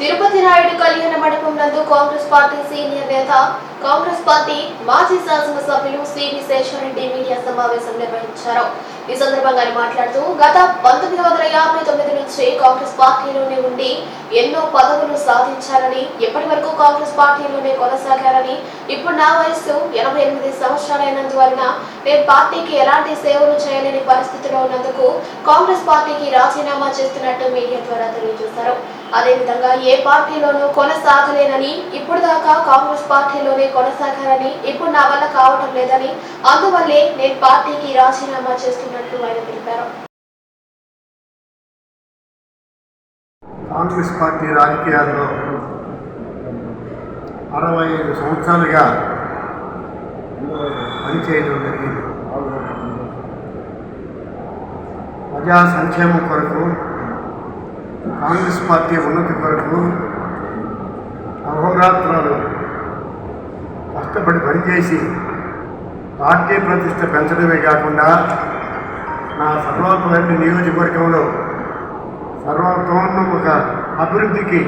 తిరుపతి నాయుడు కళ్యాణ మండపం నందు కాంగ్రెస్ పార్టీ సీనియర్ నేత కాంగ్రెస్ పార్టీ మాజీ శాసనసభ్యులు సివి శేషారెడ్డి మీడియా సమావేశం నిర్వహించారు. ఈ సందర్భంగా మాట్లాడుతూ గత పంతొమ్మిది వందల యాభై తొమ్మిది నుంచి కాంగ్రెస్ పార్టీలోనే ఉండి ఎన్నో పదవులు సాధించారని ఎప్పటి వరకు కాంగ్రెస్ పార్టీలోనే కొనసాగారని ఇప్పుడు నా వయస్సు ఎనభై ఎనిమిది సంవత్సరాలైనందువలన నేను పార్టీకి ఎలాంటి సేవలు చేయలేని పరిస్థితిలో ఉన్నందుకు కాంగ్రెస్ పార్టీకి రాజీనామా చేస్తున్నట్టు మీడియా ద్వారా తెలియజేశారు. అదేవిధంగా ఏ పార్టీలోనూ కొనసాగలేనని ఇప్పుడు దాకా కాంగ్రెస్ పార్టీలోనే కొనసాగారని ఇప్పుడు నా వల్ల కావటం లేదని అందువల్లే నేను పార్టీకి రాజీనామా చేస్తున్నట్లు ఆయన తెలిపారు. కాంగ్రెస్ పార్టీ రాజకీయాల్లో అరవై ఐదు సంవత్సరాలుగా పనిచేయడం జరిగింది. ప్రజా సంక్షేమం కొరకు కాంగ్రెస్ పార్టీ ఉన్నతి కొరకు అహోరాత్రాలు కష్టపడి పనిచేసి పార్టీ ప్రతిష్ట పెంచడమే కాకుండా నా సర్వోత్తమైన నియోజకవర్గంలో ఒక అభివృద్ధికి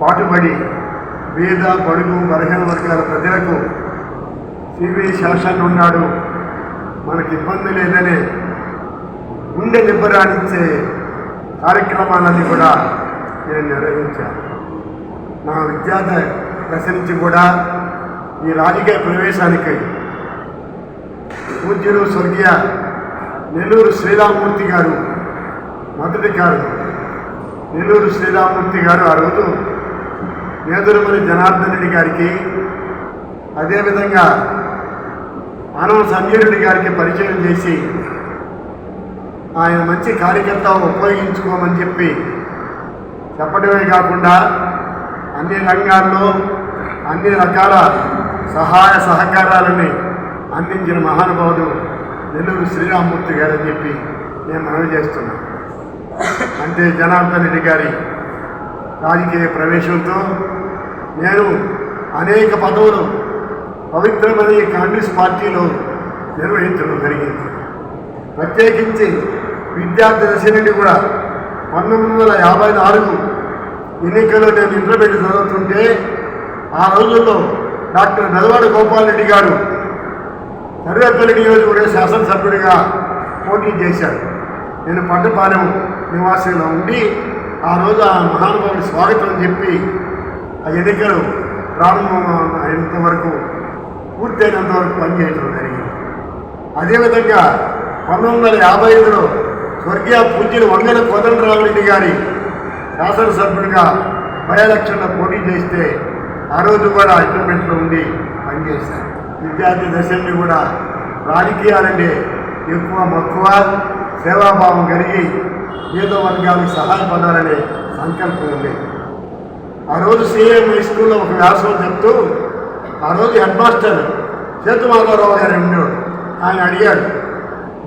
పాటుపడి పేద పడుగు బలహీన వర్గాల ప్రజలకు సిబిఐ శాసన్ ఉన్నాడు. మనకి ఇబ్బంది లేదనే గుండె నిబ్బరానిచ్చే కార్యక్రమాలన్నీ కూడా నేను నిర్వహించాను. నా విద్యార్థ దశ నుంచి కూడా ఈ రాజకీయ ప్రవేశానికి పూజ్యులు స్వర్గీయ నెల్లూరు శ్రీరామూర్తి గారు మొదటి గారు నెల్లూరు శ్రీరామూర్తి గారు ఆ రోజు నేదురుమని జనార్దన్ రెడ్డి గారికి అదేవిధంగా ఆనవ సంజయ్ రెడ్డి గారికి పరిచయం చేసి ఆయన మంచి కార్యకర్త ఉపయోగించుకోమని చెప్పి చెప్పడమే కాకుండా అన్ని రంగాల్లో అన్ని రకాల సహాయ సహకారాలని అందించిన మహానుభావుడు నెల్లూరు శ్రీరామూర్తి గారు అని చెప్పి నేను మనవి చేస్తున్నాను అంటే జనార్దన్ రెడ్డి గారి రాజకీయ ప్రవేశంతో నేను అనేక పదవులు పవిత్రమైన కాంగ్రెస్ పార్టీలో నిర్వహించడం జరిగింది. ప్రత్యేకించి విద్యార్థి దశరెడ్డి కూడా పంతొమ్మిది వందల యాభై నాలుగు ఎన్నికల్లో నేను ఇంటర్మీడియట్ చదువుతుంటే ఆ రోజుల్లో డాక్టర్ నల్వాడ గోపాల్ రెడ్డి గారు సర్వేపల్లి నియోజకవర్గ శాసనసభ్యుడిగా పోటీ చేశాడు నేను పట్టుపాలెం నివాసంలో ఉండి ఆ రోజు ఆ మహానుభావుడి స్వాగతం చెప్పి ఆ ఎన్నికలు ప్రారంభం అయినంత వరకు పూర్తయినంత వరకు పనిచేయడం జరిగింది. అదేవిధంగా పంతొమ్మిది వందల యాభై ఐదులో స్వర్గీయ పూజ్యులు వంగల కోదండరామరెడ్డి గారి శాసనసభ్యుడిగా బై ఎలక్షన్లో పోటీ చేస్తే ఆ రోజు కూడా ఇంటర్మీడియట్లో ఉండి పనిచేశారు. విద్యార్థి దశల్ని కూడా రాజకీయాలంటే ఎక్కువ మక్కువ సేవాభావం కలిగి ఏదో వర్గాలకు సహాయపడాలనే సంకల్పం ఉంది. ఆ రోజు సీఎం హై స్కూల్లో ఒక వ్యాసం చెప్తూ ఆ రోజు హెడ్ మాస్టర్ సేతుమాధవరావు గారు ఉండేవాడు ఆయన అడిగాడు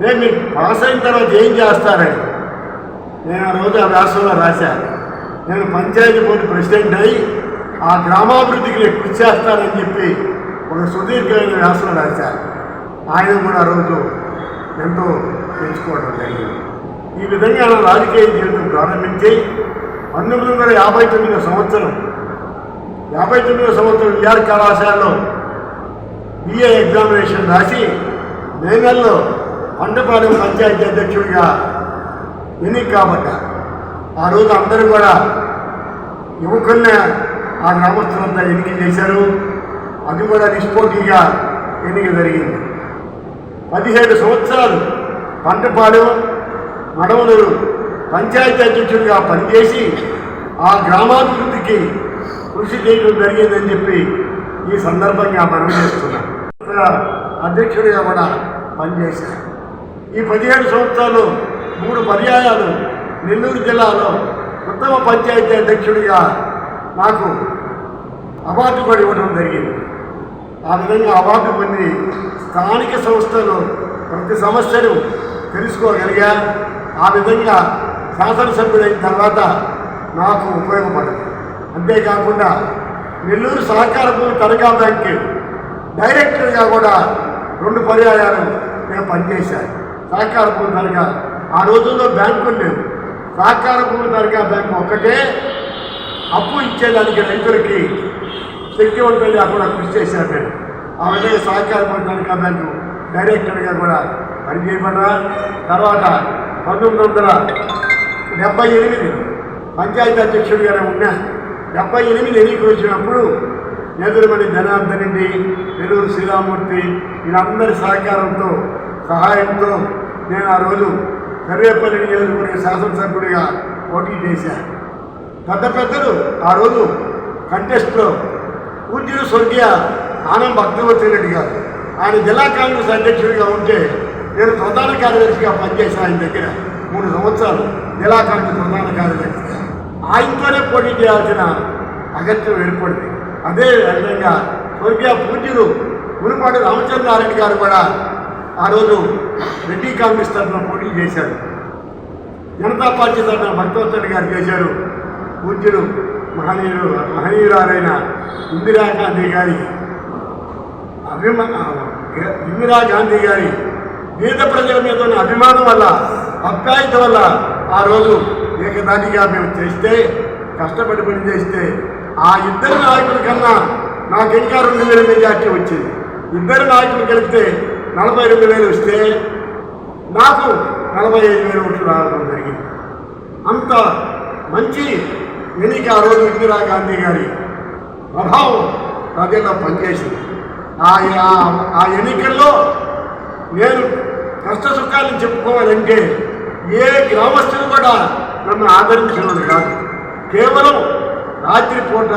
నేను మీరు పాస్ అయిన తర్వాత ఏం చేస్తారని నేను ఆ రోజు ఆ వ్యాసంలో రాశాను నేను పంచాయతీ బోర్డు ప్రెసిడెంట్ అయి ఆ గ్రామాభివృద్ధికి నేను కృషి చేస్తానని చెప్పి ఒక సుదీర్ఘమైన వ్యాసం రాశాను ఆయన కూడా ఆ రోజు ఎంతో పెంచుకోవడం జరిగింది. ఈ విధంగా నా రాజకీయ జీవితం ప్రారంభించి పంతొమ్మిది వందల యాభై తొమ్మిదో సంవత్సరం యాభై తొమ్మిదో సంవత్సరం విఆర్ కళాశాలలో బిఏ ఎగ్జామినేషన్ రాసి మే నెలలో పంటపాలెం పంచాయతీ అధ్యక్షుడిగా ఎన్నిక కాబట్ట ఆ రోజు అందరూ కూడా యువకుల్ని ఆ గ్రామస్తులంతా ఎన్నిక చేశారు. అది కూడా నిష్పోటీగా ఎన్నిక జరిగింది. పదిహేడు సంవత్సరాలు పంటపాలెం మడవలూరు పంచాయతీ అధ్యక్షుడిగా పనిచేసి ఆ గ్రామాభివృద్ధికి కృషి చేయడం జరిగిందని చెప్పి ఈ సందర్భంగా మనం చేస్తున్నాం. అధ్యక్షుడిగా కూడా పనిచేశారు. ఈ పదిహేడు సంవత్సరాలు మూడు పర్యాయాలు నెల్లూరు జిల్లాలో ఉత్తమ పంచాయతీ అధ్యక్షుడిగా నాకు అవార్డు కూడా ఇవ్వడం జరిగింది. ఆ విధంగా అవార్డు పొంది స్థానిక సంస్థలు ప్రతి సమస్యను తెలుసుకోగలిగా ఆ విధంగా శాసనసభ్యుడైన తర్వాత నాకు ఉపయోగపడదు. అంతేకాకుండా నెల్లూరు సహకార భూమి తనఖా బ్యాంక్ డైరెక్టర్గా కూడా రెండు పర్యాయాలు నేను పనిచేశాను. సహకార భూమి దర్గా ఆ రోజుల్లో బ్యాంకులు లేవు. సహకార భూమి దర్గా బ్యాంకు ఒక్కటే అప్పు ఇచ్చేదానికి రైతులకి శక్తివంతంగా కూడా కృషి చేశాను నేను. ఆ విధంగా సహకార పడడానికి బ్యాంకు డైరెక్టర్గా కూడా పనిచేయబడ్డా తర్వాత పంతొమ్మిది వందల డెబ్బై ఎనిమిది పంచాయతీ అధ్యక్షుడిగానే ఉన్నా డెబ్బై ఎనిమిది ఎన్నికలు వచ్చినప్పుడు ఎదురుమని జనార్దన్ రెడ్డి నెల్లూరు శ్రీరామూర్తి వీళ్ళందరి సహకారంతో సహాయంతో నేను ఆ రోజు కరివేపల్లి నియోజకవర్గ శాసనసభ్యుడిగా పోటీ చేశాను పెద్ద పెద్దలు ఆ రోజు కంటెస్ట్లో పూజ్యులు స్వర్గీయ ఆనంద్ భక్తవతి రెడ్డి గారు. ఆయన జిల్లా కాంగ్రెస్ అధ్యక్షుడిగా ఉంటే నేను ప్రధాన కార్యదర్శిగా పనిచేసిన ఆయన దగ్గర మూడు సంవత్సరాలు. జిల్లా కాంగ్రెస్ ప్రధాన కార్యదర్శిగా. ఆయనతోనే పోటీ చేయాల్సిన అగత్యం ఏర్పడింది. అదే విధంగా స్వర్గీయ పూజ్యులు గురుపాటి రామచంద్రారెడ్డి గారు కూడా ఆ రోజు రెడ్డి కాంగ్రెస్ తరఫున పోటీ చేశారు. జనతా పార్టీ తరఫున భక్తవత్సరి గారు చేశారు. పూజ్యులు మహనీయులు మహనీయురాలైన ఇందిరాగాంధీ గారి అభిమా ఇందిరాగాంధీ గారి పేద ప్రజల మీద ఉన్న అభిమానం వల్ల అప్యాయత వల్ల ఆ రోజు ఏకదానిగా మేము చేస్తే కష్టపడి పని చేస్తే ఆ ఇద్దరు నాయకుల కన్నా నాకు ఇంకా రెండు వేల మెజార్టీ వచ్చింది? ఇద్దరు నాయకులు గెలిపితే నలభై రెండు వేలు వస్తే నాకు నలభై ఐదు వేలు ఓట్లు రావడం జరిగింది. అంత మంచి ఎన్నిక ఆ రోజు ఇందిరాగాంధీ గారి ప్రభావం ప్రజల్లో పనిచేసింది. ఆ ఆ- ఆ ఎన్నికల్లో నేను కష్ట సుఖాలను చెప్పుకోవాలంటే ఏ గ్రామస్తులు కూడా నన్ను ఆదరించినది కాదు. కేవలం రాత్రిపూట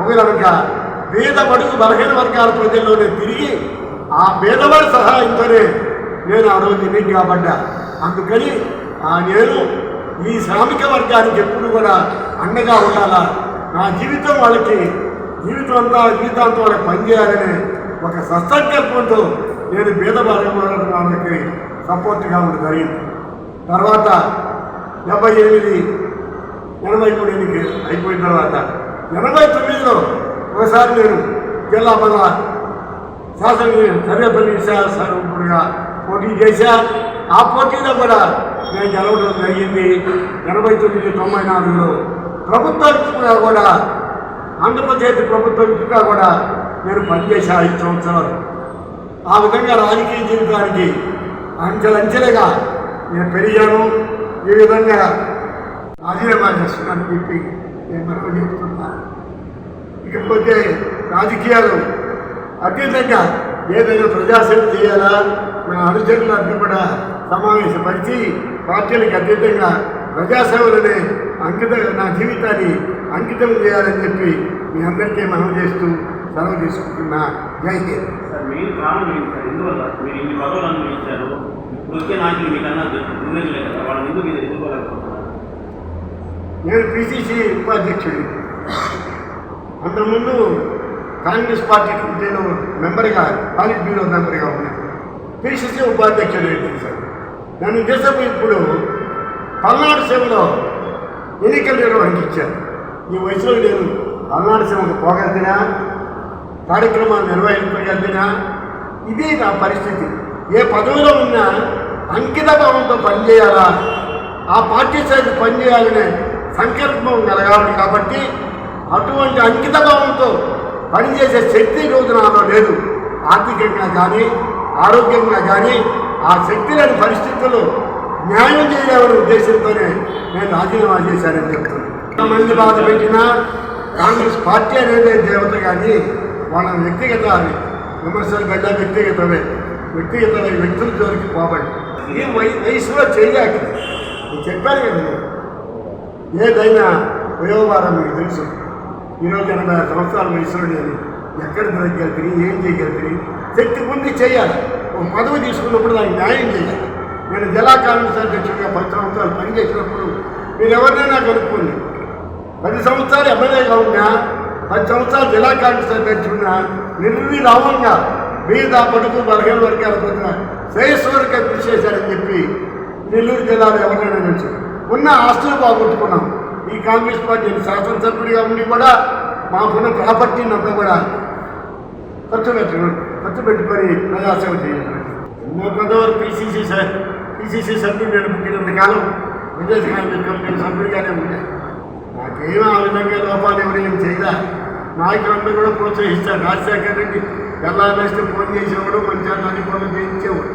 పొగలనక పేద బడుగు బలహీన వర్గాల ప్రజల్లోనే తిరిగి ఆ పేదవాడి సహాయంతోనే నేను ఆ రోజు ఎన్నిక కాబడ్డా. అందుకని ఆ నేను ఈ శ్రామిక వర్గానికి ఎప్పుడు కూడా అండగా ఉండాలా? నా జీవితం వాళ్ళకి జీవితం అంతా జీవితాంతం వాళ్ళకి పనిచేయాలనే ఒక సత్సంకల్పంతో నేను పేద వాళ్ళకి సపోర్ట్గా ఉండడం జరిగింది. తర్వాత డెబ్బై ఎనిమిది ఎనభై మూడు ఎన్నిక అయిపోయిన తర్వాత ఎనభై తొమ్మిదిలో ఒకసారి నేను జిల్లా మన శాసనసభ్యులు సర్వేపల్లి శాసనసభ్యుడిగా పోటీ చేశా. ఆ పోటీలో కూడా నేను గెలవడం జరిగింది. ఎనభై తొమ్మిది తొంభై నాలుగులో. ప్రభుత్వంగా కూడా ఆంధ్రప్రదేశ్ ప్రభుత్వంగా కూడా నేను పనిచేసా ఐదు సంవత్సరాలు ఆ విధంగా రాజకీయ జీవితానికి అంచెలంచెలుగా నేను పెరిగాను. ఈ విధంగా రాజీనామా చేస్తున్నానని చెప్పి నేను మనకు చెప్తున్నాను ఇకపోతే రాజకీయాలు అత్యంతంగా ఏదైనా ప్రజాసేవ చేయాలా? నా అనుచరులందరూ కూడా సమావేశపరిచి పార్టీలకు అతీతంగా ప్రజాసేవలనే అంకిత నా జీవితాన్ని అంకితం చేయాలని చెప్పి మీ అందరికీ మనం చేస్తూ సెలవు తీసుకుంటున్నా. జై హింద్. సార్ ఎందువల్ల? మీరు ఇన్ని పదవులు అనుభవించారు. ఇప్పుడు వచ్చే నాయకులు మీకన్నా ఉన్నది లేదు కదా? వాళ్ళని ఎందుకు మీరు ఎదుర్కోలేకపోతున్నారు? నేను పిసిసి ఉపాధ్యక్షుడి అంతకుముందు కాంగ్రెస్ పార్టీ కమిటీలో మెంబర్గా పాలిట్ బ్యూరో మెంబర్గా ఉన్నాను. పిసిసి ఉపాధ్యక్షుడు సార్. నన్ను దేశపు ఇప్పుడు పల్నాడు సేవలో ఎన్నికలు నిర్వహించారు ఈ వయసులో నేను పల్నాడు సేవకు పోగలిగినా కార్యక్రమాలు నిర్వహించగలిగినా ఇదే నా పరిస్థితి. ఏ పదవిలో ఉన్నా అంకిత భావంతో పనిచేయాలా? ఆ పార్టీ సైజు పనిచేయాలనే సంకల్పం కలగాలి కాబట్టి అటువంటి అంకిత భావంతో పనిచేసే శక్తి రోజు నాలో లేదు. ఆర్థికంగా కానీ ఆరోగ్యంగా కానీ ఆ శక్తి లేని పరిస్థితుల్లో న్యాయం చేయాలనే ఉద్దేశంతోనే నేను రాజీనామా చేశానని చెప్తున్నాను. మంది బాధ పెట్టినా కాంగ్రెస్ పార్టీ అనేది దేవత కానీ వాళ్ళ వ్యక్తిగత విమర్శలు గడ్డ వ్యక్తిగతమే. వ్యక్తిగత వ్యక్తుల జోలికి పోబడి ఈ వయ- వయసులో చేయలేక నేను చెప్పాను కదా ఏదైనా ఉపయోగవారం మీకు తెలుసు. ఈరోజు ఎనభై ఆరు సంవత్సరాల వయసులో నేను ఎక్కడ తిరగలుగుతుంది ఏం చేయగలుగుతుంది శక్తి పొంది చేయాలి. ఒక పదవి తీసుకున్నప్పుడు దానికి న్యాయం చేయాలి. నేను జిల్లా కాంగ్రెస్ అధ్యక్షుడిగా పది సంవత్సరాలు పనిచేసినప్పుడు మీరు ఎవరినైనా కనుక్కోండి. పది సంవత్సరాలు ఎమ్మెల్యేగా ఉన్నా పది సంవత్సరాలు జిల్లా కాంగ్రెస్ అధ్యక్షుడినా నిర్విరామంగా మీద పడుకు బలహీన వర్గాల పొందిన శ్రేయస్వరక కృషి చేశారని చెప్పి నెల్లూరు జిల్లాలో ఎవరైనా నుంచి ఉన్న ఆస్తులు బాగొట్టుకున్నాం ఈ కాంగ్రెస్ పార్టీ శాసనసభ్యుడిగా ఉండి కూడా మాకున్న ప్రాపర్టీని అంతా కూడా ఖర్చు పెట్టడం ఖర్చు పెట్టుకొని ప్రజాసేవ చేయాలి ఎన్నో పదవారు పిసిసి పిసిసి సభ్యుడు నేను పుట్టినంత కాలం విదేశ కాంగ్రెస్ కమిటీ సభ్యుడిగానే ఉండే. నాకేమీ ఆ విధంగా లోపాలు ఎవరు ఏం చేయలే. నాయకులందరూ కూడా ప్రోత్సహిస్తారు. రాజశేఖర్ రెడ్డి ఎలా వేస్తే ఫోన్ చేసేవాడు మంచిగా అన్ని పనులు చేయించేవాడు.